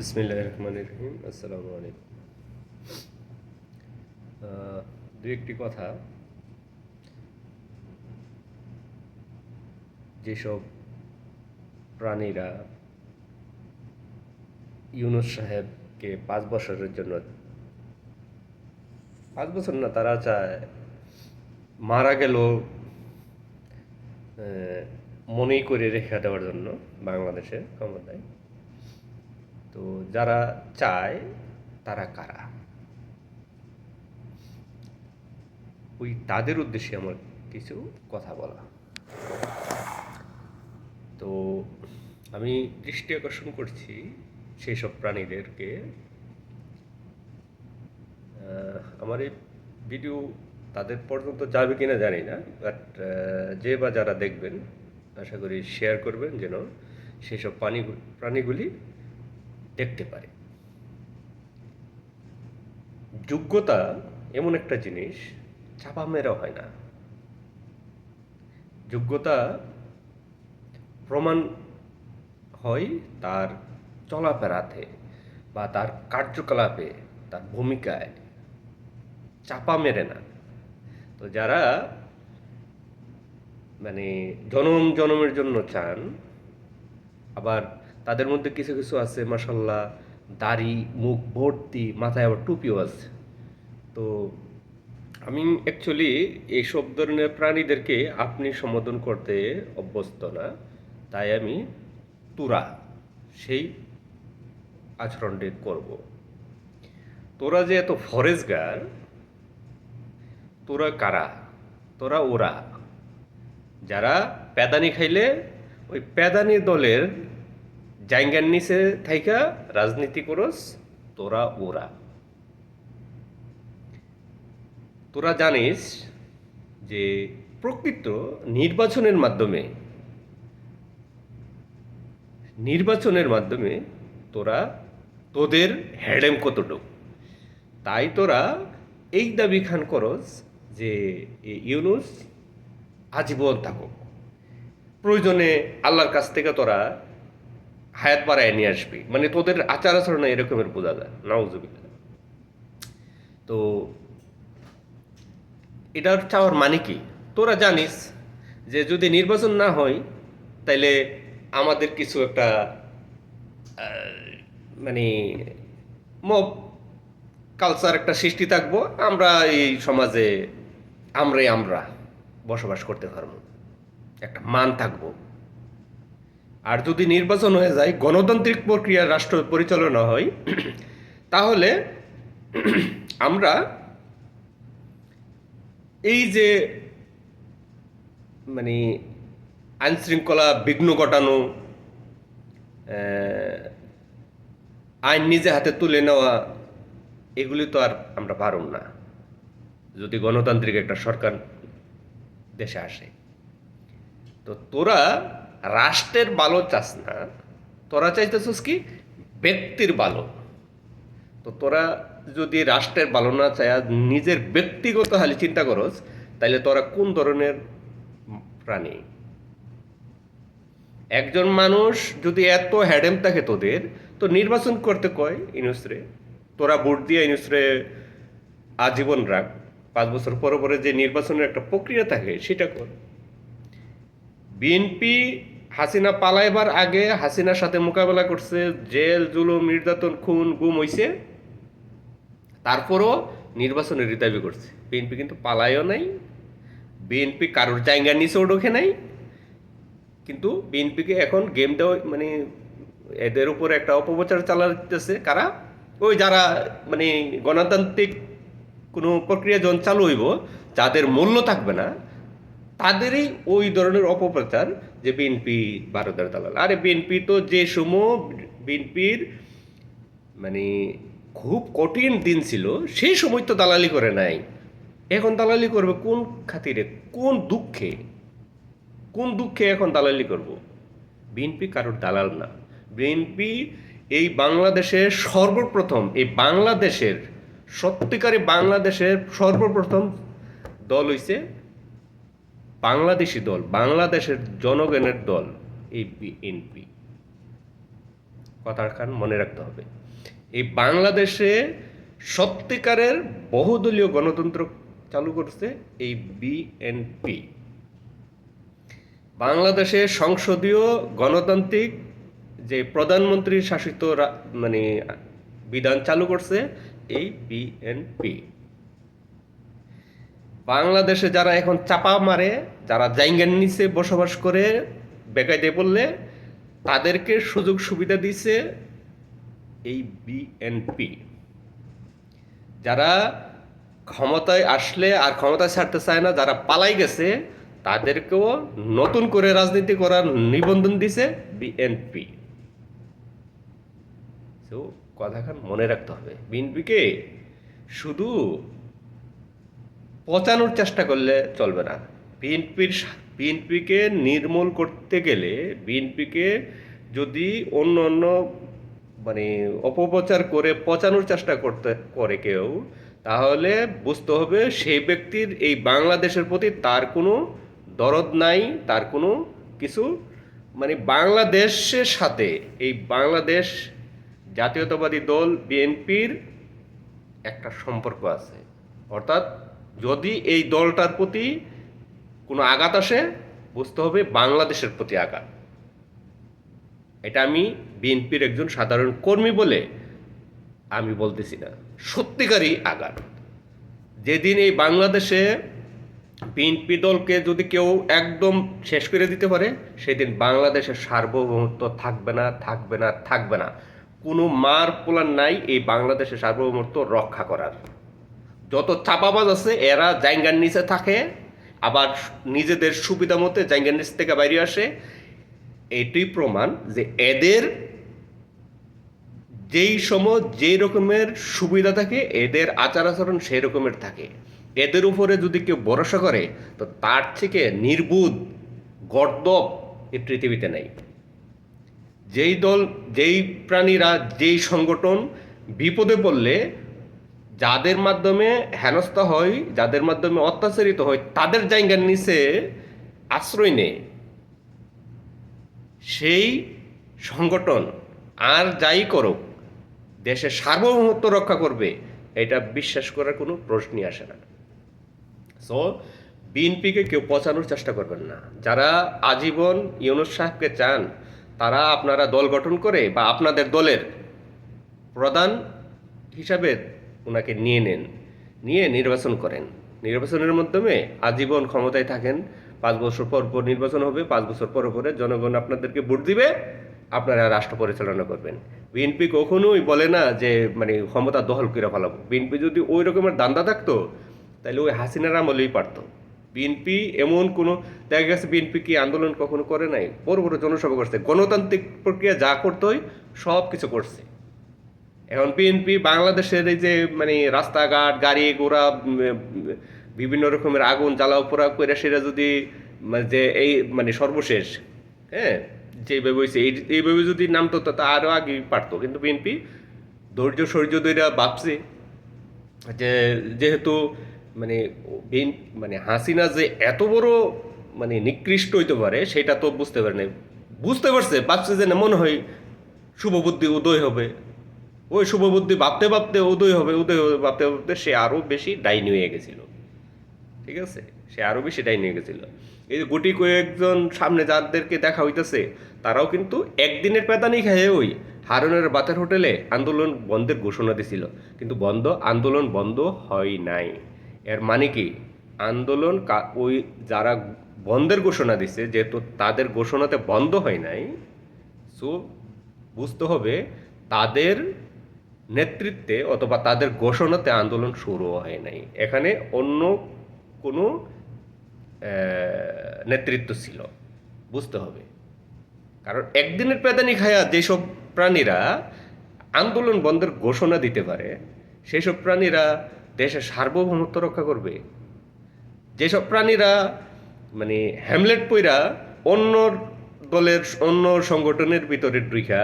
বিসমিল্লাহ রহমান রহিম আসসালামু আলাইকুম দু একটি কথা। যেসব প্রাণীরা ইউনুস সাহেবকে পাঁচ বছরের জন্য, পাঁচ বছর না, তারা চায় মারা গেল মনেই করে রেখে দেওয়ার জন্য বাংলাদেশের ক্ষমতায়। তো যারা চায়, তারা কারা? ওই তাদের উদ্দেশ্যে আমার কিছু কথা বলা। তো আমি দৃষ্টি আকর্ষণ করছি সেই সব প্রাণীদেরকে আমার এই ভিডিও তাদের পর্যন্ত যাবে কিনা জানি না বাট যে বা যারা দেখবেন, আশা করি শেয়ার করবেন যেন সেই সব প্রাণী প্রাণীগুলি দেখতে পারে। যোগ্যতা এমন একটা জিনিস, চাপা মেরা হয় না। যোগ্যতা প্রমাণ হয় তার চলাফেরাতে বা তার কার্যকলাপে, তার ভূমিকায়। চাপা মেরে না। তো যারা মানে জনম জনমের জন্য চান, আবার তাদের মধ্যে কিছু কিছু আছে মাসাল্লাহ দাড়ি, মুখ, ভর্তি, মাথায় আবার টুপিও আছে। তো আমি অ্যাকচুয়ালি এইসব ধরনের প্রাণীদেরকে আপনি সম্বোধন করতে অভ্যস্ত না, তাই আমি তুরা, সেই আচরণটি করব। তোরা যে এত ফরেজগার, তোরা কারা? তোরা ওরা। যারা প্যাদানি খাইলে, ওই প্যাদানি দলের জাইঙ্গার নিচে থাইকা রাজনীতি করস, তোরা ওরা। তোরা জানিস যে প্রকৃত নির্বাচনের মাধ্যমে নির্বাচনের মাধ্যমে তোরা তোদের হ্যাডেম কতটুক। তাই তোরা এই দাবি খান করস যে ইউনুস আজীবন থাকুক। প্রয়োজনে আল্লাহর কাছ থেকে তোরা হায়াত বাড়ায় নিয়ে আসবি। মানে তোদের আচার আচরণে এরকমের বোঝা যায় নাউজুবিল্লা তো এটার চাওয়ার মানে কি? তোরা জানিস যে যদি নির্বাচন না হয়, তাইলে আমাদের কিছু একটা মানে মব কালচার একটা সৃষ্টি থাকব, আমরা এই সমাজে আমরাই আমরা বসবাস করতে পারব। একটা মান থাকব। আর যদি নির্বাচন হয়ে যায়, গণতান্ত্রিক প্রক্রিয়া রাষ্ট্র পরিচালনা হয়, তাহলে আমরা এই যে মানে আইন শৃঙ্খলা বিঘ্ন ঘটানো আইন নিজে হাতে তুলে নেওয়া, এগুলি তো আর আমরা পারুম না, যদি গণতান্ত্রিক একটা সরকার দেশে আসে। তো তোরা রাষ্ট্রের ভালো চাস না, তোরা চাইতেছিস কি? ব্যক্তির ভালো তো তোরা যদি রাষ্ট্রের ভালো না চায় নিজের ব্যক্তিগত হালি চিন্তা করস তাহলে তোরা কোন ধরনের প্রাণী? একজন মানুষ যদি এত হ্যাডেম থাকে তোদের, তো নির্বাচন করতে কয় ইনুসরে? তোরা ভোট দিয়ে ইনুসরে আজীবন রাখ। পাঁচ বছর পরে পরে যে নির্বাচনের একটা প্রক্রিয়া থাকে, সেটা কর। বিএনপি হাসিনা পালাইবার আগে হাসিনার সাথে মোকাবেলা করছে, জেল, জুলুম, নির্যাতন, খুন, গুম হইছে। তারপরও নির্বাচনের দাবি করছে। বিএনপি কিন্তু পালায়ও নাই। বিএনপি কারোর জায়গার নিচেও ঢোকে নাই। কিন্তু বিএনপিকে এখন গেমটাও মানে এদের উপর একটা অপপ্রচার চালাতেছে কারা? ওই যারা মানে গণতান্ত্রিক কোনো প্রক্রিয়া যখন চালু হইব, যাদের মূল্য থাকবে না, তাদেরই ওই ধরনের অপপ্রচার যে বিএনপি ভারতের দালাল আরে বিএনপি তো যে সময় বিএনপির মানে খুব কঠিন দিন ছিল, সেই সময় তো দালালি করে নাই। এখন দালালি করবে কোন খাতিরে? কোন দুঃখে? কোন দুঃখে এখন দালালি করব? বিএনপি কারোর দালাল না। বিএনপি এই বাংলাদেশের সর্বপ্রথম, এই বাংলাদেশের, সত্যিকারে বাংলাদেশের সর্বপ্রথম দল হইছে বাংলাদেশি দল, বাংলাদেশের জনগণের দল, এই বিএনপি কথাখান মনে রাখতে হবে। এই বাংলাদেশে সত্যিকারের বহুদলীয় গণতন্ত্র চালু করছে এই বিএনপি বাংলাদেশে সংসদীয় গণতান্ত্রিক যে প্রধানমন্ত্রী শাসিত মানে বিধান চালু করছে এই বিএনপি বাংলাদেশে যারা এখন চাপা মারে, যারা জাইঙ্গার নিচে বসবাস করে বেকায়দে বললে তাদেরকে সুযোগ সুবিধা দিছে এই বিএনপি যারা ক্ষমতায় আসলে আর ক্ষমতায় ছাড়তে চায় না, যারা পালাই গেছে, তাদেরকেও নতুন করে রাজনীতি করার নিবন্ধন দিছে বিএনপি তো কথাখান মনে রাখতে হবে। বিএনপিকে শুধু পচানোর চেষ্টা করলে চলবে না। বিএনপির বিএনপিকে নির্মূল করতে গেলে বিএনপিকে যদি অন্য অন্য মানে অপপ্রচার করে পচানোর চেষ্টা করতে, করে কেউ, তাহলে বুঝতে হবে সেই ব্যক্তির এই বাংলাদেশের প্রতি তার কোনো দরদ নাই, তার কোনো কিছু। মানে বাংলাদেশের সাথে এই বাংলাদেশ জাতীয়তাবাদী দল, বিএনপির একটা সম্পর্ক আছে। অর্থাৎ যদি এই দলটার প্রতি কোনো আঘাত আসে, বুঝতে হবে বাংলাদেশের প্রতি আঘাত। এটা আমি বিএনপির একজন সাধারণ কর্মী বলে আমি বলতেছি না। সত্যিকারই আঘাত। যেদিন এই বাংলাদেশে বিএনপি দলকে যদি কেউ একদম শেষ করে দিতে পারে, সেদিন বাংলাদেশের সার্বভৌমত্ব থাকবে না থাকবে না থাকবে না। কোনো মার পোলার নাই এই বাংলাদেশের সার্বভৌমত্ব রক্ষা করার। যত চাপাবাজ আছে, এরা জাইঙ্গার নিচে থাকে, আবার নিজেদের সুবিধা মতো জাইঙ্গার নিচ থেকে বাইরে আসে। এটি প্রমাণ যে এদের যেই সময় যেই রকমের সুবিধা থাকে, এদের আচার আচরণ সেই রকমের থাকে। এদের উপরে যদি কেউ ভরসা করে, তো তার থেকে নির্বুধ গর্দব এই পৃথিবীতে নেই। যেই দল, যেই প্রাণীরা, যেই সংগঠন বিপদে পড়লে যাদের মাধ্যমে হেনস্থা হয়, যাদের মাধ্যমে অত্যাচারিত হয়, তাদের জায়গার নিচে আশ্রয় নেয়। সেই সংগঠন আর যাই করুক দেশের সার্বভৌমত্ব রক্ষা করবে, এটা বিশ্বাস করার কোনো প্রশ্নই আসে না। সো বিএনপিকে কেউ পচানোর চেষ্টা করবেন না। যারা আজীবন ইউনুস সাহেবকে চান, তারা আপনারা দল গঠন করে বা আপনাদের দলের প্রধান হিসাবে ওনাকে নিয়ে নেন। নিয়ে নির্বাচন করেন। নির্বাচনের মাধ্যমে আজীবন ক্ষমতায় থাকেন। পাঁচ বছর পর পর নির্বাচন হবে। পাঁচ বছর পর পরে জনগণ আপনাদেরকে ভোট দিবে। আপনারা রাষ্ট্র পরিচালনা করবেন। বিএনপি কখনোই বলে না যে মানে ক্ষমতা দখল করে ফেলাবো। বিএনপি যদি ওই রকমের দান্দা থাকতো তাহলে ওই হাসিনার আমলেই পারতো। বিএনপি এমন কোনো, দেখা গেছে বিএনপি কি আন্দোলন কখনো করে নাই? বড় বড় জনসভা করছে। গণতান্ত্রিক প্রক্রিয়া যা করতে হয় সব কিছু করছে। এখন বিএনপি বাংলাদেশের এই যে মানে রাস্তাঘাট, গাড়ি ঘোড়া বিভিন্ন রকমের আগুন জ্বালাও পোড়া করে সেটা যদি যে এই মানে সর্বশেষ হ্যাঁ যেভাবে হয়েছে এই, এইভাবে যদি নামতো, তো, তা আরও আগে পারতো। কিন্তু বিএনপি ধৈর্য সৌর্য দইরা ভাবছে যে, যেহেতু মানে মানে হাসিনা যে এত বড় মানে নিকৃষ্ট হইতে পারে, সেটা তো বুঝতে পারে নাই। বুঝতে পারছে, ভাবছে যে না, মনে হয় শুভ বুদ্ধি উদয় হবে। ওই শুভবুদ্ধি ভাবতে ভাবতে উদয় হবে উদয় হবে, ভাবতে ভাবতে সে আরও বেশি ডাইনি হয়ে গেছিল। ঠিক আছে? সে আরও বেশি ডাইনি হয়ে গেছিল। এই যে গুটি কয়েকজন সামনে যাদেরকে দেখা হইতেছে, তারাও কিন্তু একদিনের পেদানি খেয়ে ওই হারনের বাতের হোটেলে আন্দোলন বন্ধের ঘোষণা দিছিল। কিন্তু বন্ধ, আন্দোলন বন্ধ হয় নাই। এর মানে কি? আন্দোলন ওই যারা বন্ধের ঘোষণা দিছে, যেহেতু তাদের ঘোষণাতে বন্ধ হয় নাই সো বুঝতে হবে তাদের নেতৃত্বে অথবা তাদের ঘোষণাতে আন্দোলন শুরু হয় নাই। এখানে অন্য কোনো নেতৃত্ব ছিল। বুঝতে হবে। কারণ একদিনের প্রাধানিক খায়া যেসব প্রাণীরা আন্দোলন বন্ধের ঘোষণা দিতে পারে, সেসব প্রাণীরা দেশের সার্বভৌমত্ব রক্ষা করবে। যেসব প্রাণীরা মানে হ্যামলেট পইরা অন্য দলের, অন্য সংগঠনের ভিতরে ঢুকা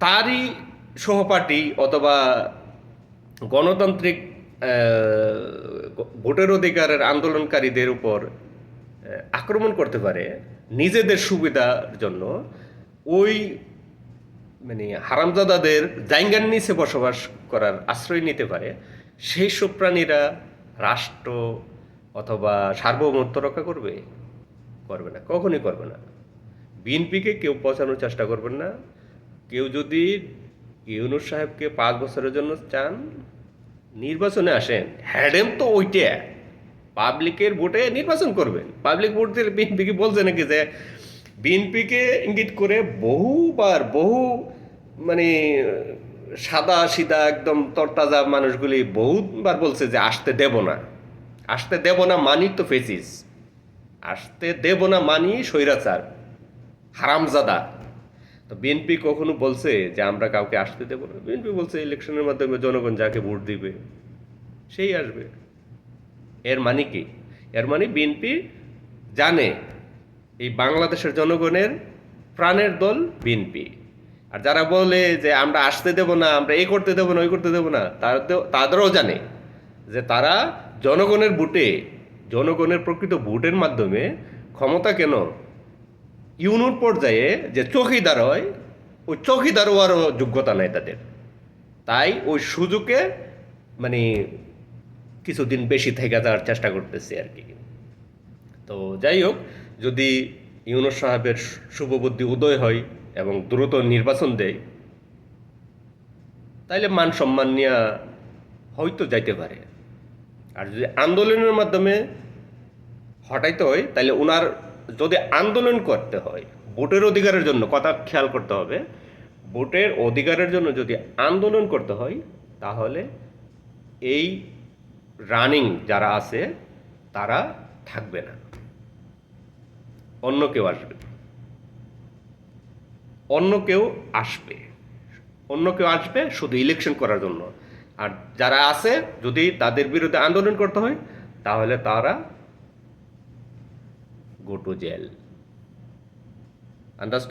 তারই সহপাঠী অথবা গণতান্ত্রিক ভোটের অধিকারের আন্দোলনকারীদের উপর আক্রমণ করতে পারে নিজেদের সুবিধার জন্য। ওই মানে হারামজাদাদের জাইঙ্গার নিচে বসবাস করার আশ্রয় নিতে পারে। সেই সব প্রাণীরা রাষ্ট্র অথবা সার্বভৌমত্ব রক্ষা করবে? করবে না, কখনই করবে না। বিএনপিকে কেউ পচানোর চেষ্টা করবেন না। কেউ যদি ইউনুস সাহেবকে পাঁচ বছরের জন্য চান, নির্বাচনে আসেন। হ্যাডেম তো ওইটা। পাবলিকের ভোটে নির্বাচন করবেন। পাবলিক ভোট দিলে বিএনপিকে বলছে নাকি যে, বিএনপিকে ইঙ্গিত করে বহুবার বহু মানে সাদা সিদা একদম তরতাজা মানুষগুলি বহুবার বলছে যে, আসতে দেব না। আসতে দেব না মানি তো ফেসিস। আসতে দেব না মানি স্বৈরাচার। হারামজাদা। তো বিএনপি কখনো বলছে যে আমরা কাউকে আসতে দেবো না? বিএনপি বলছে ইলেকশনের মাধ্যমে জনগণ যাকে ভোট দিবে, সেই আসবে। এর মানে কি? এর মানে বিএনপি জানে এই বাংলাদেশের জনগণের প্রাণের দল বিএনপি। আর যারা বলে যে আমরা আসতে দেব না, আমরা এই করতে দেবো না, ওই করতে দেবো না তাদের তাদেরও জানে যে তারা জনগণের ভোটে জনগণের প্রকৃত ভোটের মাধ্যমে ক্ষমতা কেন ইউনুর পর্যায়ে যে চৌকিদার হয়, ওই চৌকিদার হওয়ারও যোগ্যতা নাই তাদের। তাই ওই সুযোগে মানে কিছুদিন বেশি থেকে যাওয়ার চেষ্টা করতেছে আর কি। তো যাই হোক, যদি ইউনুস সাহেবের শুভবুদ্ধি উদয় হয় এবং দ্রুত নির্বাচন দেয়, তাইলে মান সম্মান নিয়ে হয়তো যাইতে পারে। আর যদি আন্দোলনের মাধ্যমে হটাইতে হয় তাহলে ওনার যদি আন্দোলন করতে হয়, ভোটের অধিকারের জন্য, কথা খেয়াল করতে হবে, ভোটের অধিকারের জন্য যদি আন্দোলন করতে হয়, তাহলে এই রানিং যারা আছে, তারা থাকবে না। অন্য কেউ আসবে। অন্য কেউ আসবে। অন্য কেউ আসবে শুধু ইলেকশন করার জন্য। আর যারা আছে, যদি তাদের বিরুদ্ধে আন্দোলন করতে হয়, তাহলে তারা go to jail. Understand?